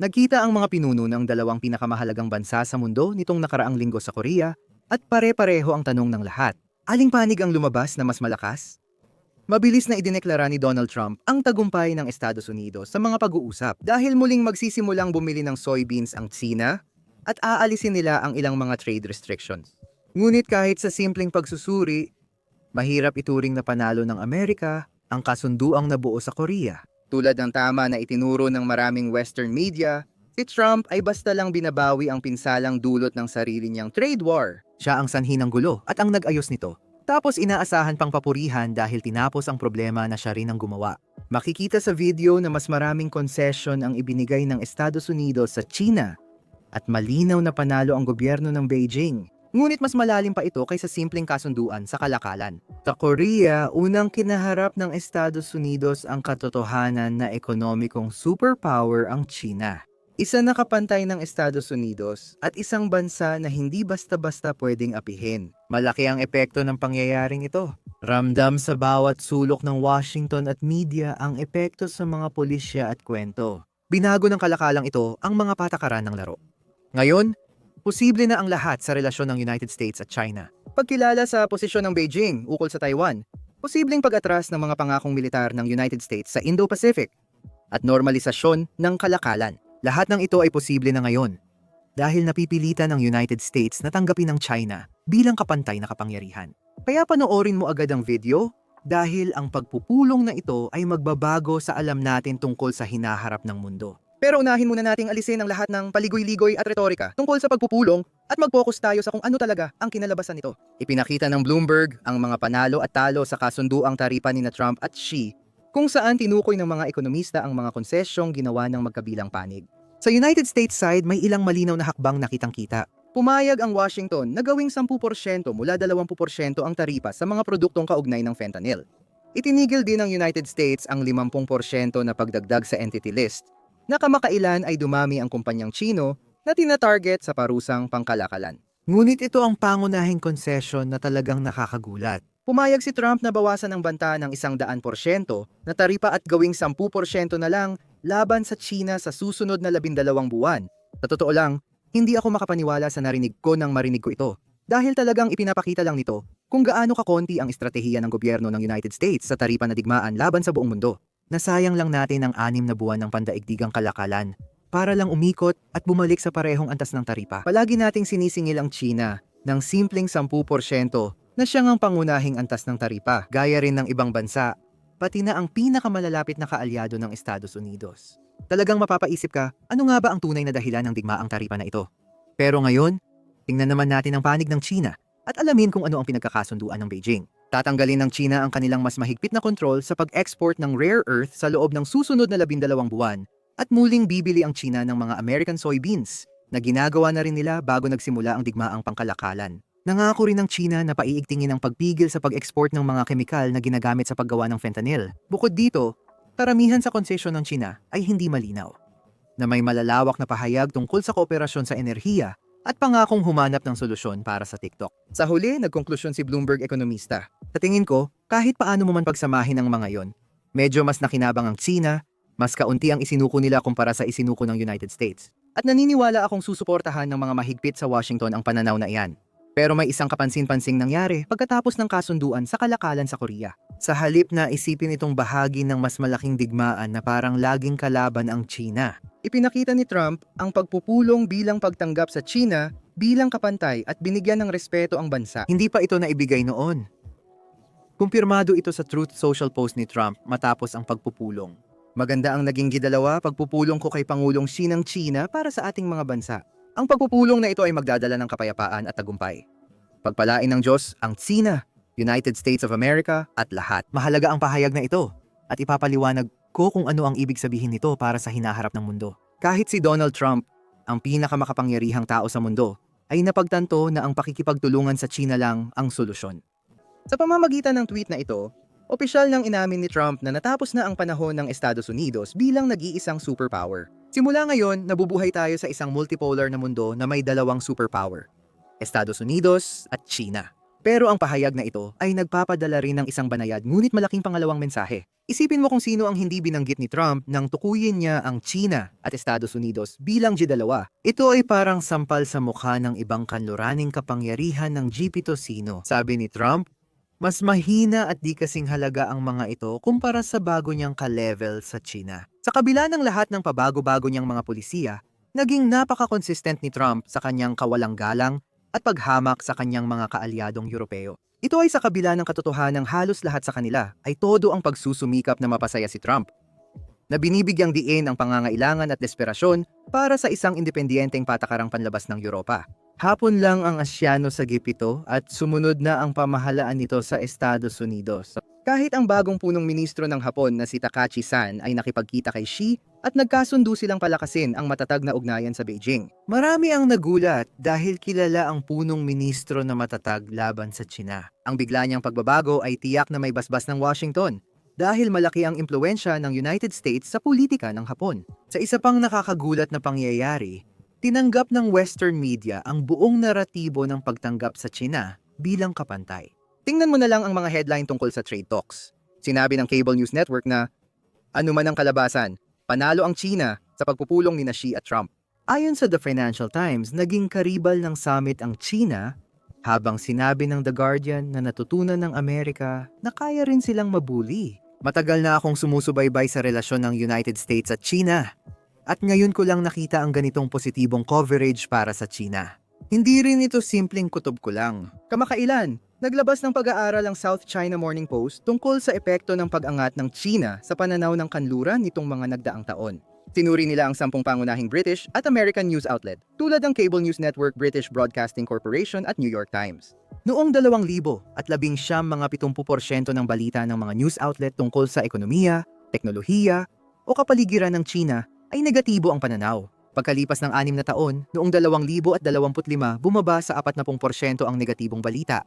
Nagkita ang mga pinuno ng dalawang pinakamahalagang bansa sa mundo nitong nakaraang linggo sa Korea at pare-pareho ang tanong ng lahat. Aling panig ang lumabas na mas malakas? Mabilis na idineklara ni Donald Trump ang tagumpay ng Estados Unidos sa mga pag-uusap dahil muling magsisimulang bumili ng soybeans ang China at aalisin nila ang ilang mga trade restrictions. Ngunit kahit sa simpleng pagsusuri, mahirap ituring na panalo ng Amerika ang kasunduang nabuo sa Korea. Tulad ng tama na itinuro ng maraming Western media, si Trump ay basta lang binabawi ang pinsalang dulot ng sarili niyang trade war. Siya ang sanhi ng gulo at ang nag-ayos nito. Tapos inaasahan pang papurihan dahil tinapos ang problema na siya rin ang gumawa. Makikita sa video na mas maraming concession ang ibinigay ng Estados Unidos sa China at malinaw na panalo ang gobyerno ng Beijing. Ngunit mas malalim pa ito kaysa simpleng kasunduan sa kalakalan. Sa Korea, unang kinaharap ng Estados Unidos ang katotohanan na ekonomikong superpower ang China. Isa na kapantay ng Estados Unidos at isang bansa na hindi basta-basta pwedeng apihin. Malaki ang epekto ng pangyayaring ito. Ramdam sa bawat sulok ng Washington at media ang epekto sa mga pulisya at kwento. Binago ng kalakalang ito ang mga patakaran ng laro. Ngayon, posible na ang lahat sa relasyon ng United States at China. Pagkilala sa posisyon ng Beijing ukol sa Taiwan, posibleng pag-atras ng mga pangakong militar ng United States sa Indo-Pacific, at normalisasyon ng kalakalan. Lahat ng ito ay posible na ngayon dahil napipilitan ng United States na tanggapin ng China bilang kapantay na kapangyarihan. Kaya panoorin mo agad ang video dahil ang pagpupulong na ito ay magbabago sa alam natin tungkol sa hinaharap ng mundo. Pero unahin muna nating alisin ang lahat ng paligoy-ligoy at retorika tungkol sa pagpupulong at mag-focus tayo sa kung ano talaga ang kinalabasan nito. Ipinakita ng Bloomberg ang mga panalo at talo sa kasunduang taripa ni na Trump at Xi kung saan tinukoy ng mga ekonomista ang mga konsesyong ginawa ng magkabilang panig. Sa United States side, may ilang malinaw na hakbang nakitang-kita. Pumayag ang Washington na gawing 10% mula 20% ang taripa sa mga produktong kaugnay ng fentanyl. Itinigil din ng United States ang 50% na pagdagdag sa entity list na kamakailan ay dumami ang kumpanyang Chino na tina-target sa parusang pangkalakalan. Ngunit ito ang pangunahing konsesyon na talagang nakakagulat. Pumayag si Trump na bawasan ang banta ng isang daan porsyento na taripa at gawing 10% na lang laban sa China sa susunod na labindalawang buwan. Sa totoo lang, hindi ako makapaniwala sa narinig ko nang marinig ko ito. Dahil talagang ipinapakita lang nito kung gaano kakonti ang estratehiya ng gobyerno ng United States sa taripa na digmaan laban sa buong mundo. Nasayang lang natin ang anim na buwan ng pandaigdigang kalakalan para lang umikot at bumalik sa parehong antas ng taripa. Palagi nating sinisingil ang China ng simpleng 10% na siyang ang pangunahing antas ng taripa, gaya rin ng ibang bansa, pati na ang pinakamalalapit na kaalyado ng Estados Unidos. Talagang mapapaisip ka, ano nga ba ang tunay na dahilan ng digmaang taripa na ito? Pero ngayon, tingnan naman natin ang panig ng China at alamin kung ano ang pinagkakasunduan ng Beijing. Tatanggalin ng China ang kanilang mas mahigpit na kontrol sa pag-export ng rare earth sa loob ng susunod na labindalawang buwan at muling bibili ang China ng mga American soybeans na ginagawa na rin nila bago nagsimula ang digmaang pangkalakalan. Nangako rin ng China na paiigtingin ang pagpigil sa pag-export ng mga kemikal na ginagamit sa paggawa ng fentanyl. Bukod dito, karamihan sa konsesyon ng China ay hindi malinaw. Na may malalawak na pahayag tungkol sa kooperasyon sa enerhiya at pangakong humanap ng solusyon para sa TikTok. Sa huli, nagkonklusyon si Bloomberg ekonomista. Sa tingin ko, kahit paano mo man pagsamahin ang mga yon, medyo mas nakinabang ang China, mas kaunti ang isinuko nila kumpara sa isinuko ng United States. At naniniwala akong susuportahan ng mga mahigpit sa Washington ang pananaw na iyan. Pero may isang kapansin-pansing nangyari pagkatapos ng kasunduan sa kalakalan sa Korea. Sa halip na isipin itong bahagi ng mas malaking digmaan na parang laging kalaban ang China. Ipinakita ni Trump ang pagpupulong bilang pagtanggap sa China bilang kapantay at binigyan ng respeto ang bansa. Hindi pa ito naibigay noon. Kumpirmado ito sa Truth Social post ni Trump matapos ang pagpupulong. Maganda ang naging gidalawa pagpupulong ko kay Pangulong Xi ng China para sa ating mga bansa. Ang pagpupulong na ito ay magdadala ng kapayapaan at tagumpay. Pagpalain ng Diyos ang China, United States of America at lahat. Mahalaga ang pahayag na ito at ipapaliwanag ko kung ano ang ibig sabihin nito para sa hinaharap ng mundo. Kahit si Donald Trump, ang pinakamakapangyarihang tao sa mundo, ay napagtanto na ang pakikipagtulungan sa China lang ang solusyon. Sa pamamagitan ng tweet na ito, opisyal nang inamin ni Trump na natapos na ang panahon ng Estados Unidos bilang nag-iisang superpower. Simula ngayon, nabubuhay tayo sa isang multipolar na mundo na may dalawang superpower, Estados Unidos at China. Pero ang pahayag na ito ay nagpapadala rin ng isang banayad ngunit malaking pangalawang mensahe. Isipin mo kung sino ang hindi binanggit ni Trump nang tukuyin niya ang China at Estados Unidos bilang G2. Ito ay parang sampal sa mukha ng ibang kanluraning kapangyarihan ng GP Tosino. Sabi ni Trump, mas mahina at di kasing halaga ang mga ito kumpara sa bago niyang ka-level sa China. Sa kabila ng lahat ng pabago-bago niyang mga polisiya, naging napaka-consistent ni Trump sa kanyang kawalang galang at paghamak sa kanyang mga kaalyadong Europeo. Ito ay sa kabila ng katotohanan ng halos lahat sa kanila ay todo ang pagsusumikap na mapasaya si Trump na binibigyang diin ang pangangailangan at desperasyon para sa isang independiyenteng patakarang panlabas ng Europa. Hapon lang ang Asyano sa gipito at sumunod na ang pamahalaan nito sa Estados Unidos. Kahit ang bagong punong ministro ng Hapon na si Takachi San ay nakipagkita kay Xi at nagkasundo silang palakasin ang matatag na ugnayan sa Beijing. Marami ang nagulat dahil kilala ang punong ministro na matatag laban sa China. Ang bigla niyang pagbabago ay tiyak na may basbas ng Washington dahil malaki ang impluensya ng United States sa politika ng Hapon. Sa isa pang nakakagulat na pangyayari, tinanggap ng Western media ang buong naratibo ng pagtanggap sa China bilang kapantay. Tingnan mo na lang ang mga headline tungkol sa trade talks. Sinabi ng Cable News Network na, ano man ang kalabasan, panalo ang China sa pagpupulong ni Xi at Trump. Ayon sa The Financial Times, naging karibal ng summit ang China habang sinabi ng The Guardian na natutunan ng Amerika na kaya rin silang mabuli. Matagal na akong sumusubaybay sa relasyon ng United States at China. At ngayon ko lang nakita ang ganitong positibong coverage para sa China. Hindi rin ito simpleng kutob ko lang. Kamakailan, naglabas ng pag-aaral ang South China Morning Post tungkol sa epekto ng pag-angat ng China sa pananaw ng kanluran nitong mga nagdaang taon. Tinuri nila ang sampung pangunahing British at American news outlet tulad ng Cable News Network British Broadcasting Corporation at New York Times. Noong 2000 at labing siyam mga 70% ng balita ng mga news outlet tungkol sa ekonomiya, teknolohiya o kapaligiran ng China ay negatibo ang pananaw. Pagkalipas ng anim na taon, noong 2025 bumaba sa 40% ang negatibong balita.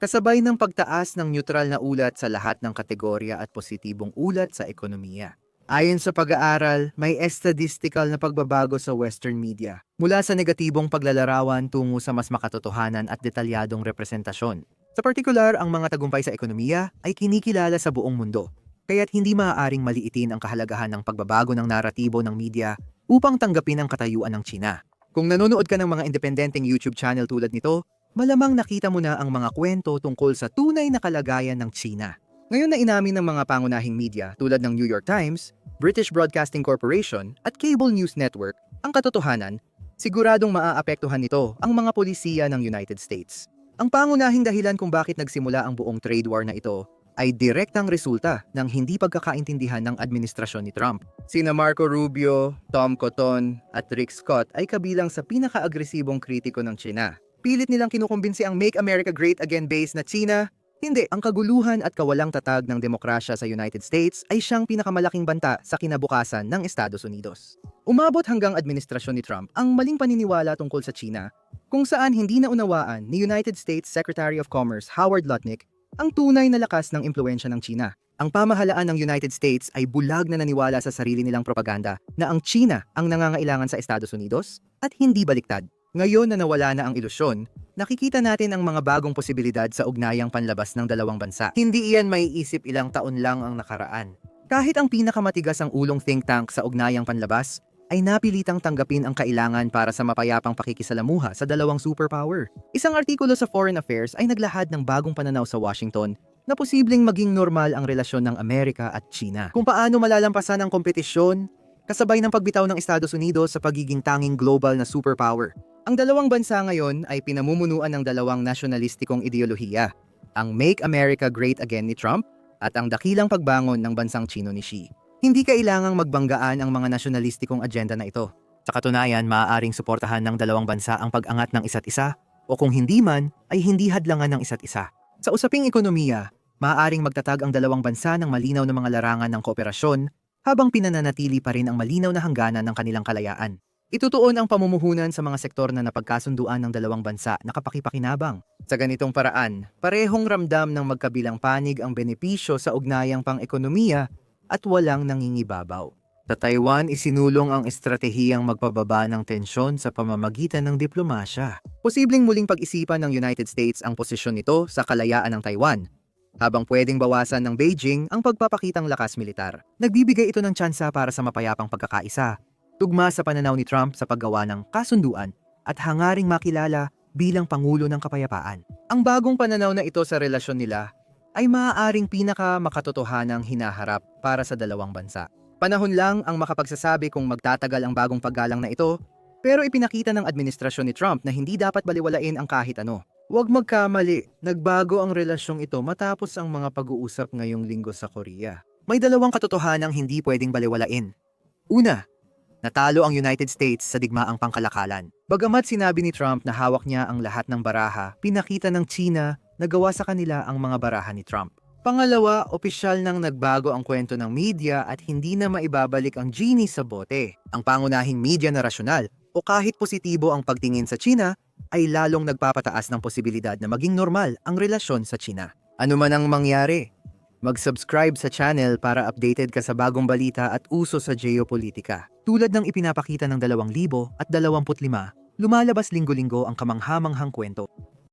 Kasabay ng pagtaas ng neutral na ulat sa lahat ng kategorya at positibong ulat sa ekonomiya. Ayon sa pag-aaral, may estadistikal na pagbabago sa Western media mula sa negatibong paglalarawan tungo sa mas makatotohanan at detalyadong representasyon. Sa partikular, ang mga tagumpay sa ekonomiya ay kinikilala sa buong mundo, kaya't hindi maaaring maliitin ang kahalagahan ng pagbabago ng naratibo ng media upang tanggapin ang katayuan ng China. Kung nanonood ka ng mga independenteng YouTube channel tulad nito, malamang nakita mo na ang mga kwento tungkol sa tunay na kalagayan ng China. Ngayon na inamin ng mga pangunahing media tulad ng New York Times, British Broadcasting Corporation at Cable News Network ang katotohanan, siguradong maaapektuhan nito ang mga polisiya ng United States. Ang pangunahing dahilan kung bakit nagsimula ang buong trade war na ito ay direktang resulta ng hindi pagkakaintindihan ng administrasyon ni Trump. Sina Marco Rubio, Tom Cotton at Rick Scott ay kabilang sa pinaka-agresibong kritiko ng China. Pilit nilang kinukumbinsi ang Make America Great Again base na China hindi, ang kaguluhan at kawalang tatag ng demokrasya sa United States ay siyang pinakamalaking banta sa kinabukasan ng Estados Unidos. Umabot hanggang administrasyon ni Trump ang maling paniniwala tungkol sa China kung saan hindi naunawaan ni United States Secretary of Commerce Howard Lutnick ang tunay na lakas ng impluensya ng China. Ang pamahalaan ng United States ay bulag na naniwala sa sarili nilang propaganda na ang China ang nangangailangan sa Estados Unidos at hindi baliktad. Ngayon na nawala na ang ilusyon, nakikita natin ang mga bagong posibilidad sa ugnayang panlabas ng dalawang bansa. Hindi iyan may isip ilang taon lang ang nakaraan. Kahit ang pinakamatigas ang ulong think tank sa ugnayang panlabas, ay napilitang tanggapin ang kailangan para sa mapayapang pakikisalamuha sa dalawang superpower. Isang artikulo sa Foreign Affairs ay naglahad ng bagong pananaw sa Washington na posibleng maging normal ang relasyon ng Amerika at China. Kung paano malalampasan ang kompetisyon, kasabay ng pagbitaw ng Estados Unidos sa pagiging tanging global na superpower. Ang dalawang bansa ngayon ay pinamumunuan ng dalawang nasyonalistikong ideolohiya, ang Make America Great Again ni Trump at ang dakilang pagbangon ng bansang Chino ni Xi. Hindi kailangang magbanggaan ang mga nasyonalistikong agenda na ito. Sa katunayan, maaaring suportahan ng dalawang bansa ang pag-angat ng isa't isa o kung hindi man, ay hindi hadlangan ng isa't isa. Sa usaping ekonomiya, maaaring magtatag ang dalawang bansa ng malinaw na mga larangan ng kooperasyon habang pinananatili pa rin ang malinaw na hangganan ng kanilang kalayaan. Itutuon ang pamumuhunan sa mga sektor na napagkasunduan ng dalawang bansa na kapakipakinabang. Sa ganitong paraan, parehong ramdam ng magkabilang panig ang benepisyo sa ugnayang pang-ekonomiya at walang nangingibabaw. Sa Taiwan, isinulong ang estratehiyang magpababa ng tensyon sa pamamagitan ng diplomasya. Posibleng muling pag-isipan ng United States ang posisyon nito sa kalayaan ng Taiwan, habang pwedeng bawasan ng Beijing ang pagpapakitang lakas militar. Nagbibigay ito ng tsansa para sa mapayapang pagkakaisa, tugma sa pananaw ni Trump sa paggawa ng kasunduan at hangaring makilala bilang Pangulo ng Kapayapaan. Ang bagong pananaw na ito sa relasyon nila ay maaaring pinaka makatotohanang hinaharap para sa dalawang bansa. Panahon lang ang makapagsasabi kung magtatagal ang bagong paggalang na ito, pero ipinakita ng administrasyon ni Trump na hindi dapat baliwalain ang kahit ano. Huwag magkamali, nagbago ang relasyong ito matapos ang mga pag-uusap ngayong linggo sa Korea. May dalawang katotohanang hindi pwedeng baliwalain. Una, natalo ang United States sa digmaang pangkalakalan. Bagamat sinabi ni Trump na hawak niya ang lahat ng baraha, pinakita ng China na gawa sa kanila ang mga baraha ni Trump. Pangalawa, opisyal nang nagbago ang kwento ng media at hindi na maibabalik ang genie sa bote. Ang pangunahing media na rasyonal o kahit positibo ang pagtingin sa China ay lalong nagpapataas ng posibilidad na maging normal ang relasyon sa China. Ano man ang mangyari, mag-subscribe sa channel para updated ka sa bagong balita at uso sa geopolitika. Tulad ng ipinapakita ng 2025, lumalabas linggo-linggo ang kamanghamanghang kwento